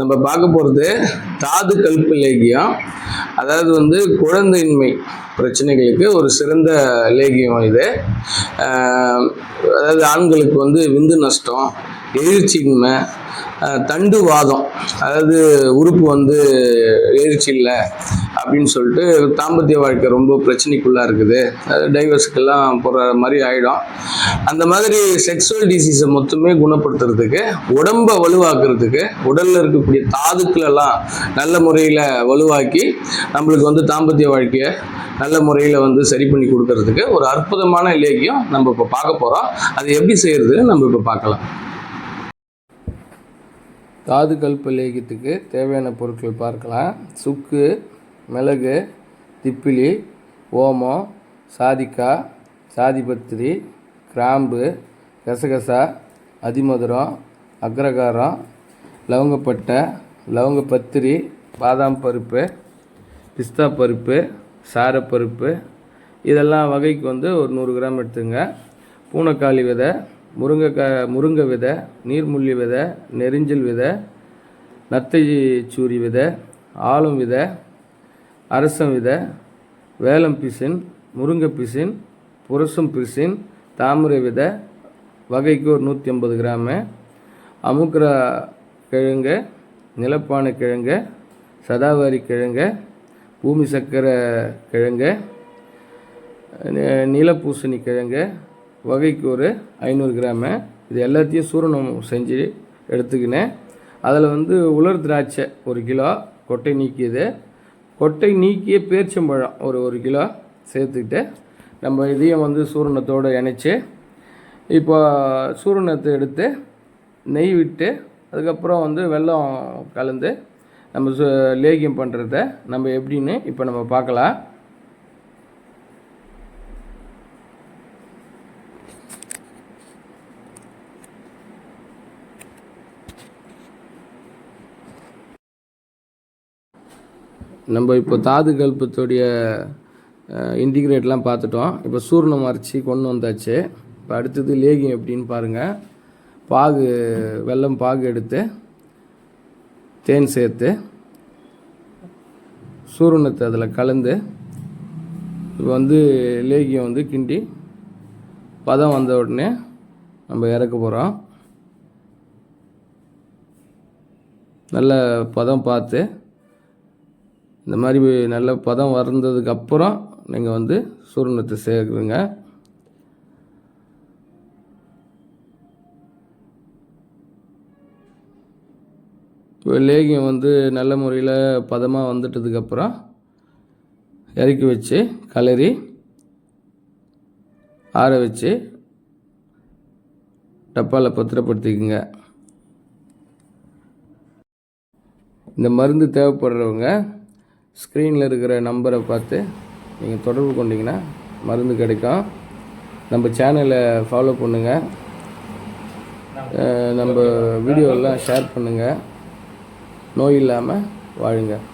நம்ம பார்க்க போகிறது தாது கல்பு லேகியம். அதாவது வந்து குழந்தையின்மை பிரச்சனைகளுக்கு ஒரு சிறந்த லேகியம் இது. அதாவது ஆண்களுக்கு வந்து விந்து நஷ்டம் எழுச்சியின்மை தண்டுவாதம் அதாவது உறுப்பு வந்து எழுச்சி இல்லை அப்படின்னு சொல்லிட்டு தாம்பத்திய வாழ்க்கை ரொம்ப பிரச்சனைக்குள்ளா இருக்குது. டைவர்ஸ்க்கெல்லாம் போகிற மாதிரி ஆகிடும் அந்த மாதிரி செக்ஸுவல் டிசீஸை மொத்தமே குணப்படுத்துறதுக்கு உடம்பை வலுவாக்குறதுக்கு உடலில் இருக்கக்கூடிய தாதுக்களெல்லாம் நல்ல முறையில் வலுவாக்கி நம்மளுக்கு வந்து தாம்பத்திய வாழ்க்கையை நல்ல முறையில் வந்து சரி பண்ணி கொடுக்கறதுக்கு ஒரு அற்புதமான இலக்கியம் நம்ம இப்போ பார்க்க போகிறோம் அது எப்படி செய்கிறதுன்னு நம்ம இப்போ பார்க்கலாம். தாது கல்ப லேகியத்துக்கு தேவையான பொருட்கள் பார்க்கலாம். சுக்கு மிளகு திப்பிலி ஓமம் சாதிக்காய் சாதிபத்திரி கிராம்பு கசகசா அதிமதுரம் அக்ரகாரம் லவங்கப்பட்டை லவங்கப்பத்திரி பாதாம் பருப்பு பிஸ்தா பருப்பு சாரப்பருப்பு. இதெல்லாம் வகைக்கு வந்து ஒரு நூறு கிராம் எடுத்துங்க. பூனைக்காளி விதை முருங்கைக்காய் முருங்கை விதை நீர்முள்ளி விதை நெரிஞ்சல் விதை நத்தை சூரி விதை ஆளும் விதை அரசம் விதை வேலம் பிசின் முருங்கை பிசின் புரசம் பிசின் தாமரை விதை வகைக்கு ஒரு நூற்றி ஐம்பது கிராமு அமுக்குரா கிழங்கு நிலப்பானை கிழங்கு சதாவாரி கிழங்கு பூமி சக்கரை கிழங்கு நிலப்பூசணி நீலப்பூசணி கிழங்கு வகைக்கு ஒரு ஐநூறு கிராமு. இது எல்லாத்தையும் சூரணம் செஞ்சு எடுத்துக்கினேன். அதில் வந்து உலர் திராட்சை ஒரு கிலோ கொட்டை நீக்கியது. கொட்டை நீக்கிய பேர்ச்சம்பழம் ஒரு ஒரு கிலோ சேர்த்துக்கிட்டு நம்ம இதையும் வந்து சூரணத்தோடு இணைச்சி இப்போ சூரணத்தை எடுத்து நெய் விட்டு அதுக்கப்புறம் வந்து வெல்லம் கலந்து நம்ம சு- லேகியம் பண்ணுறத நம்ம எப்படின்னு இப்போ நம்ம பார்க்கலாம். நம்ம இப்போ தாது கல்பத்துடைய இன்டிகிரேட்லாம் பார்த்துட்டோம். இப்போ சூர்ணம் அரைச்சி கொண்டு வந்தாச்சு. இப்போ அடுத்தது லேகியம் எப்படின்னு பாருங்கள் பாகு வெல்லம் பாகு எடுத்து தேன் சேர்த்து சூரணத்தை அதில் கலந்து இப்போ வந்து லேகியம் வந்து கிண்டி பதம் வந்த உடனே நம்ம இறக்க போகிறோம் நல்ல பதம் பார்த்து இந்த மாதிரி நல்ல பதம் வந்ததுக்கு நீங்கள் வந்து சூரணத்தை சேர்க்குறீங்க. இப்போ லேகியம் வந்து நல்ல முறையில் பதமாக வந்துட்டதுக்கப்புறம் இறக்கி வச்சு கலரி ஆற வச்சு டப்பாவில் பத்திரப்படுத்திக்கோங்க. இந்த மருந்து தேவைப்படுறவங்க ஸ்க்ரீனில் இருக்கிற நம்பரை பார்த்து நீங்கள் தொடர்பு கொண்டிங்கன்னா மருந்து கிடைக்கும். நம்ம சேனலை ஃபாலோ பண்ணுங்கள் நம்ம வீடியோலாம் ஷேர் பண்ணுங்கள் நோய் இல்லாமல் வாழுங்கள்